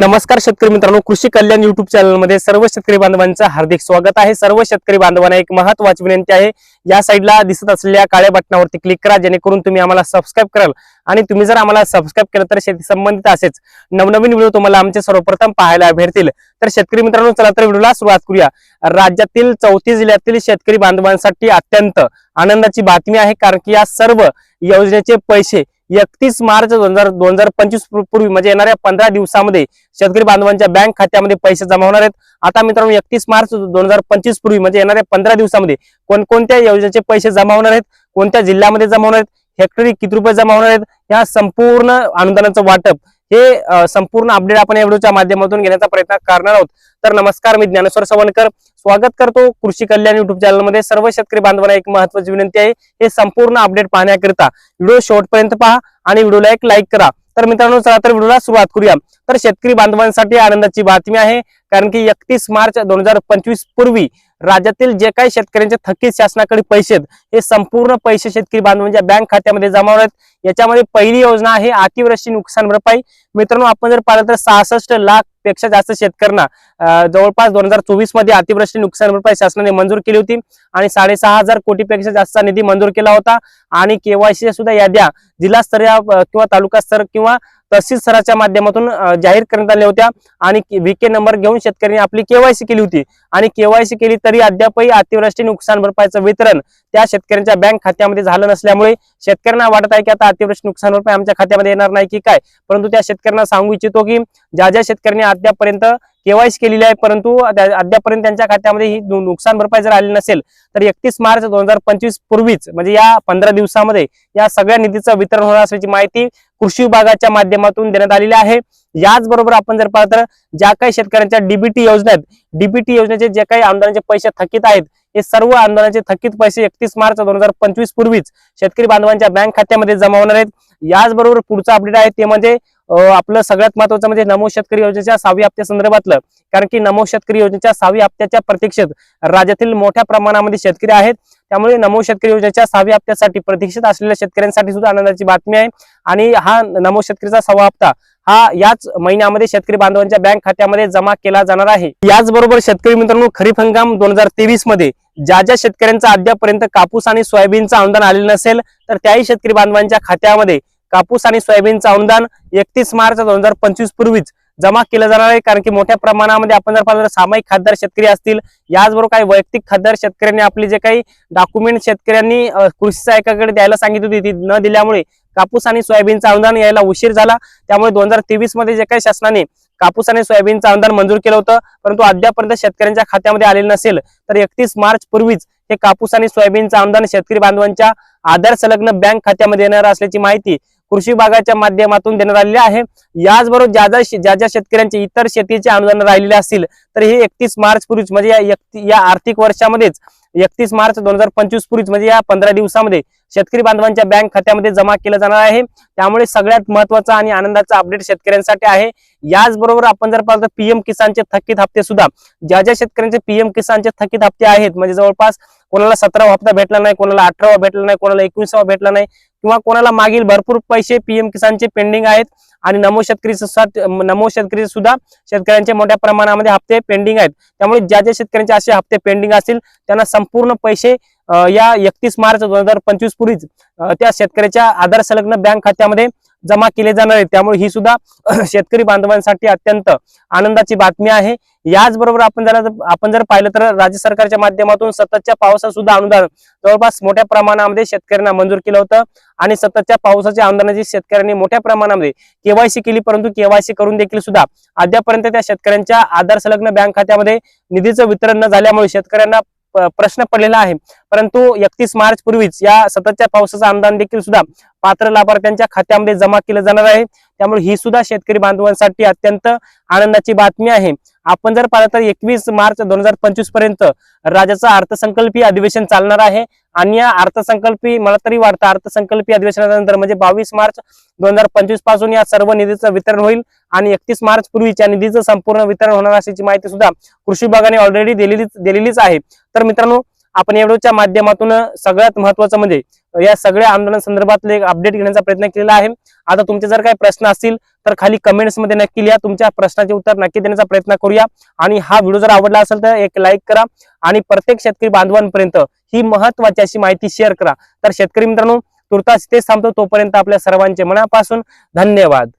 नमस्कार शेतकरी मित्रांनो कृषी कल्याण युट्यूब चॅनलमध्ये सर्व शेतकरी बांधवांचं हार्दिक स्वागत आहे. सर्व शेतकरी बांधवांना एक महत्वाची विनंती आहे. या साईडला दिसत असलेल्या काळ्या बटनावरती क्लिक करा जेणेकरून तुम्ही आम्हाला सबस्क्राईब कराल. आणि तुम्ही जर आम्हाला सबस्क्राईब केलं तर शेती संबंधित असेच नवनवीन व्हिडिओ तुम्हाला आमचे सर्वप्रथम पाहायला भेटतील. तर शेतकरी मित्रांनो चला तर व्हिडिओला सुरुवात करूया. राज्यातील चौथी जिल्ह्यातील शेतकरी बांधवांसाठी अत्यंत आनंदाची बातमी आहे कारण की या सर्व योजनेचे पैसे एकतीस मार्च दोन हजार दोन हजार पंचवीस पूर्वी म्हणजे येणाऱ्या पंधरा दिवसामध्ये शेतकरी बांधवांच्या बँक खात्यामध्ये पैसे जमा होणार आहेत. आता मित्रांनो एकतीस मार्च दोन हजार पंचवीस पूर्वी म्हणजे येणाऱ्या पंधरा दिवसामध्ये कोणकोणत्या योजनेचे पैसे जमा होणार आहेत कोणत्या जिल्ह्यामध्ये जमा होणार आहेत हेक्टरी किती रुपये जमा होणार आहेत या संपूर्ण अनुदानाचं वाटप हे संपूर्ण अपडेट आपण या व्हिडिओच्या माध्यमातून घेण्याचा प्रयत्न करणार आहोत. तर नमस्कार मी ज्ञानेश्वर सवणकर स्वागत करतो कृषी कल्याण युट्यूब चॅनलमध्ये सर्व शेतकरी बांधवांना एक महत्वाची विनंती आहे हे संपूर्ण अपडेट पाहण्याकरिता. व्हिडिओ शेवटपर्यंत पहा आणि व्हिडिओला एक लाईक करा. तर मित्रांनो चला तर व्हिडिओला सुरुवात करूया. तर शेतकरी बांधवांसाठी आनंदाची बातमी आहे कारण की एकतीस मार्च दोन हजार पंचवीस पूर्वी राज्यातील जे काही शेतकऱ्यांचे थकीत शासनाकडे पैसे आहेत हे संपूर्ण पैसे शेतकरी बांधवांच्या बँक खात्यामध्ये जमा होत आहेत. याच्यामध्ये पहिली योजना आहे अतिवृष्टी नुकसान भरपाई. मित्रांनो आपण जर पाहिलं तर सहासष्ट लाख पेक्षा जास्त शेतकऱ्यांना जवळपास दोन हजार चोवीसमध्ये अतिवृष्टी नुकसान भरपाई शासनाने मंजूर केली होती आणि साडेसहा हजार कोटीपेक्षा जास्त निधी मंजूर केला होता. आणि केवायसी सुद्धा याद्या जिल्हास्तरीय किंवा तालुका स्तर किंवा तहसील स्तराच्या माध्यमातून जाहीर करण्यात आल्या होत्या. आणि व्हीके नंबर घेऊन शेतकऱ्यांनी आपली केवायसी केली होती. आणि केवायसी केली तरी अद्यापही अतिवृष्टी नुकसान भरपाईचं वितरण त्या शेतकऱ्यांच्या बँक खात्यामध्ये झालं नसल्यामुळे शेतकऱ्यांना वाटत आहे की आता अतिवृष्टी नुकसान भरपाई आमच्या खात्यामध्ये येणार नाही की काय? परंतु त्या शेतकऱ्यांना सांगू इच्छितो की ज्या ज्या शेतकऱ्यांनी अद्यापर्यंत केवायसी केलेली आहे परंतु अद्यापर्यंत त्यांच्या खात्यामध्ये ही नुकसान भरपाई जर आली नसेल तर एकतीस मार्च दोन हजार पंचवीस पूर्वीच म्हणजे या पंधरा दिवसामध्ये या सगळ्या निधीचं वितरण होणार असल्याची माहिती कृषी विभागाच्या माध्यमातून देण्यात आलेले आहे. याचबरोबर आपण जर पाहिलं तर ज्या काही शेतकऱ्यांच्या डीबीटी योजना आहेत डीबीटी योजनेचे जे काही आमदारांचे पैसे थकीत आहेत हे सर्व आंदोलनाचे थकीत पैसे एकतीस मार्च दोन हजार पंचवीस पूर्वीच शेतकरी बांधवांच्या बँक खात्यामध्ये जमा होणार आहेत. याचबरोबर पुढचं अपडेट आहे ते म्हणजे आपलं सगळ्यात महत्वाचं म्हणजे नमो शेतकरी योजनेच्या सहावी हप्त्या संदर्भातलं. कारण की नमो शेतकरी योजनेच्या सहावी हप्त्याच्या प्रतीक्षेत राज्यातील मोठ्या प्रमाणामध्ये शेतकरी आहेत. त्यामुळे नमो शेतकरी योजनेच्या सहाव्या हप्त्यासाठी प्रतीक्षित असलेल्या शेतकऱ्यांसाठी सुद्धा आनंदाची बातमी आहे. आणि हा नमो शेतकरीचा सहावा हप्ता हा याच महिन्यामध्ये शेतकरी बांधवांच्या बँक खात्यामध्ये जमा केला जाणार आहे. याचबरोबर शेतकरी मित्रांनो खरीप हंगाम दोन हजार तेवीसमध्ये ज्या ज्या शेतकऱ्यांचा अद्यापर्यंत कापूस आणि सोयाबीनचं अनुदान आलेलं नसेल तर त्याही शेतकरी बांधवांच्या खात्यामध्ये कापूस आणि सोयाबीनचं अनुदान एकतीस मार्च दोन हजार पंचवीस पूर्वीच जमा केलं जाणार आहे. कारण की मोठ्या प्रमाणामध्ये आपण जर पाहिलं सामायिक खासदार शेतकरी असतील. याचबरोबर काही वैयक्तिक खासदार शेतकऱ्यांनी आपली जे काही डॉक्युमेंट शेतकऱ्यांनी कृषी सहाय्यकाकडे द्यायला सांगितली होती. ती न दिल्यामुळे कापूस आणि सोयाबीनचं अनुदान यायला उशीर झाला. त्यामुळे दोन हजार तेवीसमध्ये जे काही शासनाने कापूस आणि सोयाबीनचं अनुदान मंजूर केलं होतं. परंतु अद्यापर्यंत शेतकऱ्यांच्या खात्यामध्ये आलेलं नसेल तर एकतीस मार्च पूर्वीच हे कापूस आणि सोयाबीनचं अनुदान शेतकरी बांधवांच्या आधार संलग्न बँक खात्यामध्ये येणार असल्याची माहिती कृषी विभागाच्या माध्यमातून देण्यात आलेले आहे. याचबरोबर ज्या ज्या ज्या ज्या शेतकऱ्यांचे इतर शेतीचे अनुदान राहिलेले असतील तर हे एकतीस मार्च पूर्वीच म्हणजे या या आर्थिक वर्षामध्येच एकतीस मार्च दोन हजार पंचवीस पूर्वीच म्हणजे या पंधरा दिवसामध्ये शेतकरी बांधवांच्या बँक खात्यामध्ये जमा केलं जाणार आहे. त्यामुळे सगळ्यात महत्त्वाचा आणि आनंदाचा अपडेट शेतकऱ्यांसाठी आहे. याचबरोबर आपण जर पाहिलं तर पीएम किसानचे थकीत हप्ते सुद्धा ज्या ज्या शेतकऱ्यांचे पीएम किसानचे थकीत हप्ते आहेत म्हणजे जवळपास कोणाला सतरावा हप्ता भेटला नाही कोणाला अठरावा भेटला नाही कोणाला एकविसावा भेटला नाही किंवा कोणाला मागील भरपूर पैसे पीएम किसानचे पेंडिंग आहेत आणि नमो शेतकरी सुद्धा- नमो शेतकरी सुद्धा शेतकऱ्यांचे मोठ्या प्रमाणामध्ये हप्ते पेंडिंग आहेत. त्यामुळे ज्या ज्या शेतकऱ्यांचे असे हप्ते पेंडिंग असतील त्यांना संपूर्ण पैसे या एकतीस मार्च दोन हजार पंचवीस पूर्वीच त्या शेतकऱ्याच्या आधार संलग्न बँक खात्यामध्ये जमा केले जाणार आहे त्यामुळे ही सुद्धा शेतकरी बांधवांसाठी अत्यंत आनंदाची बातमी आहे. याचबरोबर आपण जर आपण जर पाहिलं तर राज्य सरकारच्या माध्यमातून सततच्या पावसात सुद्धा अनुदान जवळपास मोठ्या प्रमाणामध्ये शेतकऱ्यांना मंजूर केलं होतं. आणि सततच्या पावसाच्या अनुदानाची शेतकऱ्यांनी मोठ्या प्रमाणामध्ये केवायसी केली परंतु केवायसी करून देखील सुद्धा अद्यापर्यंत त्या शेतकऱ्यांच्या आधार संलग्न बँक खात्यामध्ये निधीचं वितरण न झाल्यामुळे शेतकऱ्यांना प्रश्न पडलेला आहे. परंतु एकतीस मार्च पूर्वीच या सततच्या पावसाचं अनुदान देखील सुद्धा पात्र लाभार्थ्यांच्या खात्यामध्ये जमा केलं जाणार आहे. त्यामुळे ही सुद्धा शेतकरी बांधवांसाठी अत्यंत आनंदाची बातमी आहे. आपण जर पाहिलं तर एकवीस मार्च दोन हजार पंचवीसपर्यंत राज्याचं अर्थसंकल्पीय अधिवेशन चालणार आहे. आणि या अर्थसंकल्पी मला तरी वाटतं अर्थसंकल्पीय अधिवेशनानंतर म्हणजे बावीस मार्च दोन हजार पंचवीसपासून या सर्व निधीचं वितरण होईल. आणि एकतीस मार्च पूर्वीच्या निधीचं संपूर्ण वितरण होणार असल्याची माहिती सुद्धा कृषी विभागाने ऑलरेडी दिलेलीच दिलेलीच आहे. तर मित्रांनो आपण या माध्यमातून सगळ्यात महत्वाचं म्हणजे या सगळ्या आंदोलन संदर्भातले अपडेट घेण्याचा प्रयत्न केलेला आहे. आता तुमचे जर काही प्रश्न असतील तर खाली कमेंट्समध्ये नक्की लिहा. तुमच्या प्रश्नाचे उत्तर नक्की देण्याचा प्रयत्न करूया. आणि हा व्हिडिओ जर आवडला असेल तर एक लाईक करा. आणि प्रत्येक शेतकरी बांधवांपर्यंत ही महत्वाची अशी माहिती शेअर करा. तर शेतकरी मित्रांनो तुर्तास तेच थांबतो. तोपर्यंत आपल्या सर्वांचे मनापासून धन्यवाद.